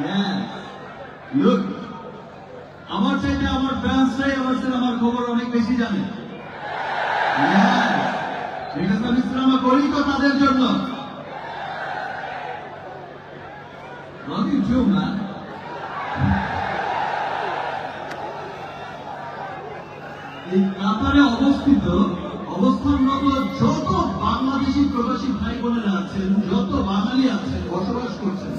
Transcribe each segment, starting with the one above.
Yes. Look. আমার চাইতে আমার ফ্যান্সরাই আমার আমার খবর অনেক বেশি জানে এটা তো আমি সিনেমা করি তো তাদের জন্য না এই কাতারে অবস্থিত অবস্থানরত যত বাংলাদেশি প্রবাসী ভাই বোনেরা আছেন, যত বাঙালি আছেন, বসবাস করছেন,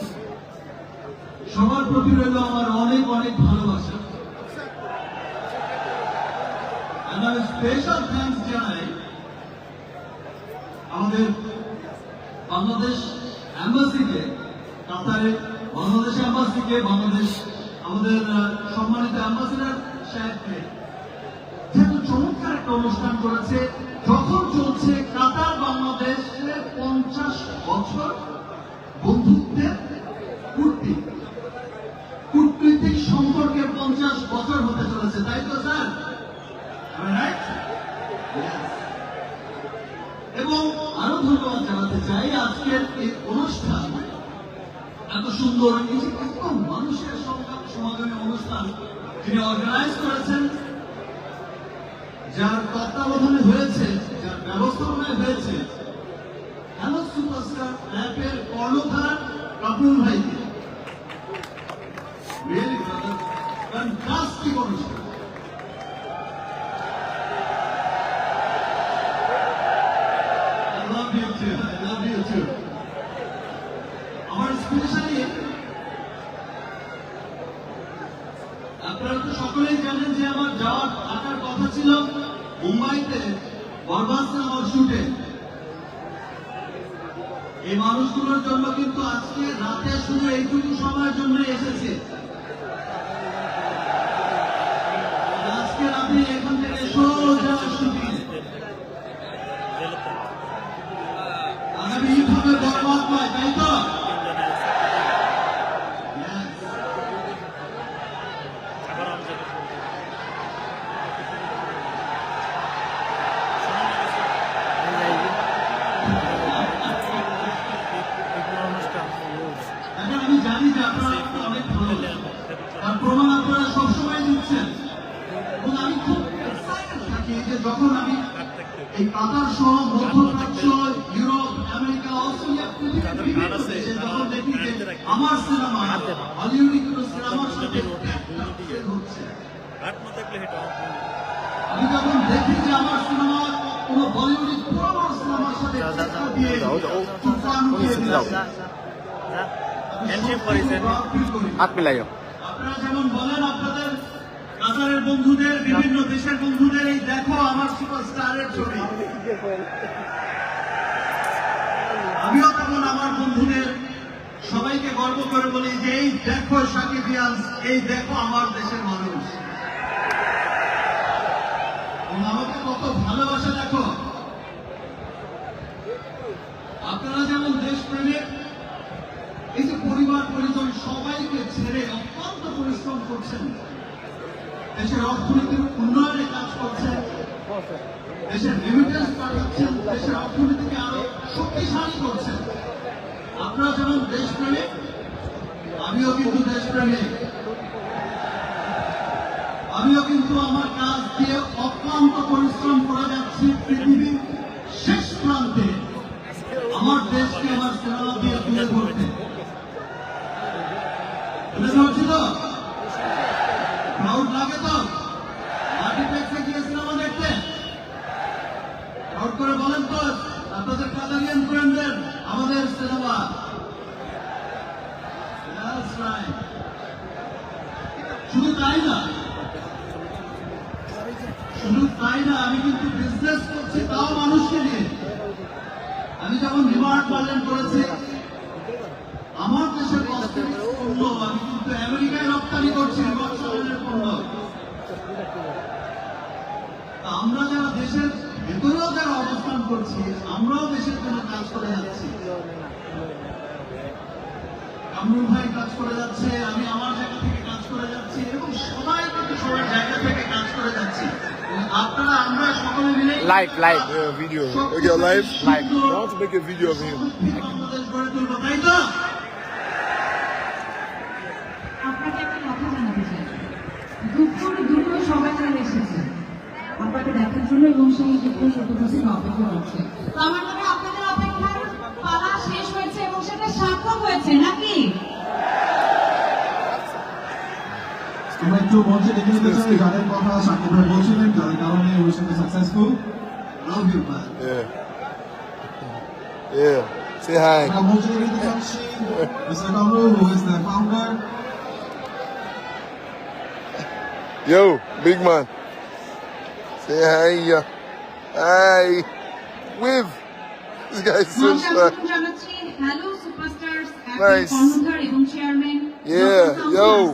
সবার প্রতি রইল আমার অনেক অনেক ভালোবাসা। And আমি স্পেশাল থ্যাঙ্কস জানাই আমাদের বাংলাদেশ অ্যাম্বাসিকে কাতারে বাংলাদেশ অ্যাম্বাসিকে, বাংলাদেশ আমাদের সম্মানিত অ্যাম্বাসিডার সাহেবকে। যেহেতু চমৎকার একটা অনুষ্ঠান করেছে যখন চলছে কাতার বাংলাদেশের পঞ্চাশ বছর বন্ধুত্বের কূটনীতি। কূটনৈতিক সম্পর্কে পঞ্চাশ বছর হতে চলেছে, তাই তো স্যার. এবং আরও ধন্যবাদ জানাতে চাই, আজকের এই অনুষ্ঠান এত সুন্দর এত মানুষের সংখ্যা সমাগমে অনুষ্ঠান যিনি অর্গানাইজ করেছেন, যার তত্ত্বাবধানে হয়েছে যার হয়েছে। হ্যালো সুপারস্টার অ্যাপের কর্ণধার কাপুর ভাইকে. আমার স্পেশালি আপনারা তো সকলেই জানেন যে আমার যাওয়ার আসার কথা ছিল মুম্বাইতে। শুটে এই মানুষগুলোর জন্য কিন্তু আজকে রাতে শুধু এইটুকু সময়ের জন্য এসেছে। আজকে রাতে এখান থেকে সোজা শুটিং যে যখন আমি এই কাতার সহ মধ্যপ্রাচ্য ইউরোপ আমেরিকা অস্ট্রেলিয়া বিভিন্ন দেশে যখন দেখি যে আমার সিনেমা হলিউডি কোনো সিনেমার সাথে হচ্ছে আমি যখন দেখি যে আমার সিনেমা কোনো বলিউডি পুরোনো সিনেমার সাথে দিয়ে তুফান দিয়ে দিয়েছে। হাত মিলাইও। আপনারা যেমন বলেন আপনাদের কাতারের বন্ধুদের, বিভিন্ন দেশের বন্ধুদের এই দেখো আমার সুপারস্টারের ছবি। আমিও তেমন আমার বন্ধুদের সবাইকে গর্ব করে বলি যে এই দেখো সাকিবিয়ান্স এই দেখো আমার দেশের মানুষ। আমাকে কত ভালোবাসা দেখো। আপনারা যেমন দেশপ্রেমিক এই যে পরিবার পরিজন সবাইকে ছেড়ে অত্যন্ত পরিশ্রম করছেন দেশের অর্থনীতির উন্নয়নে কাজ করছেন দেশের রেমিটেন্স পাঠাচ্ছেন দেশের অর্থনীতিকে আরও শক্তিশালী করছেন। আপনারা যেমন দেশপ্রেমিক? আমিও কিন্তু দেশপ্রেমিক। আমিও কিন্তু আমার কাজ দিয়ে অক্লান্ত পরিশ্রম করে যাচ্ছি পৃথিবীর শেষ প্রান্তে। আমার দেশকে আমার সিনেমা দিয়ে তুলে ধরতে। তুলে ধরছি তো। প্রাউড করে বলেন তো, আপনাদের কাতারিয়ান ফ্রেন্ডদের আমাদের সিনেমা। শুধু তাই না, শুধু তাই না, আমি কিন্তু বিজনেস করছি তাও মানুষকে নিয়ে। আমি যেমন রিমার্ট পালন করেছি, আমার দেশের কসমেটিক্স পণ্য, আমি কিন্তু আমেরিকায় রপ্তানি করছি রিমার্ট পণ্য। আমরা যারা দেশের ভেতরেও যারা অবস্থান করছি আমরাও দেশের জন্য কাজ করে যাচ্ছি কামরুল ভাই কাজ করে যাচ্ছে আমি আমার জায়গা থেকে কাজ করে যাচ্ছি এবং সবাই কিন্তু সবার জায়গা থেকে কাজ করে যাচ্ছি আপনারা আমরা সকলে মিলে live live video. Okay, live. Live. I want to make a video of him. Bangladesh গড়ে তুলবো তাই তো আপনাকে একটা কথা জানাতে চাই দুঃখ আপনাদেরকে দেখার জন্য এবং সেই বিপুল উপস্থিত অপেক্ষা করছে। তো আমার মনে আপনাদের অপেক্ষার পালা শেষ হয়েছে এবং সেটা সার্থক হয়েছে নাকি? আমরা একটু মঞ্চে দেখে নিতে চাই যাদের কথা সাকিব ভাই বলছিলেন যাদের কারণে ওই successful love you man Yeah. Say hi. Yo, big man. Say hey. Uh, hey. With. This guy is so. Hello, superstars. Nice. Yeah, yo.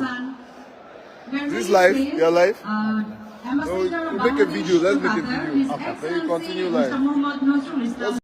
This life, your life? No, you make a video. Let's make a video. Okay, Then you continue life.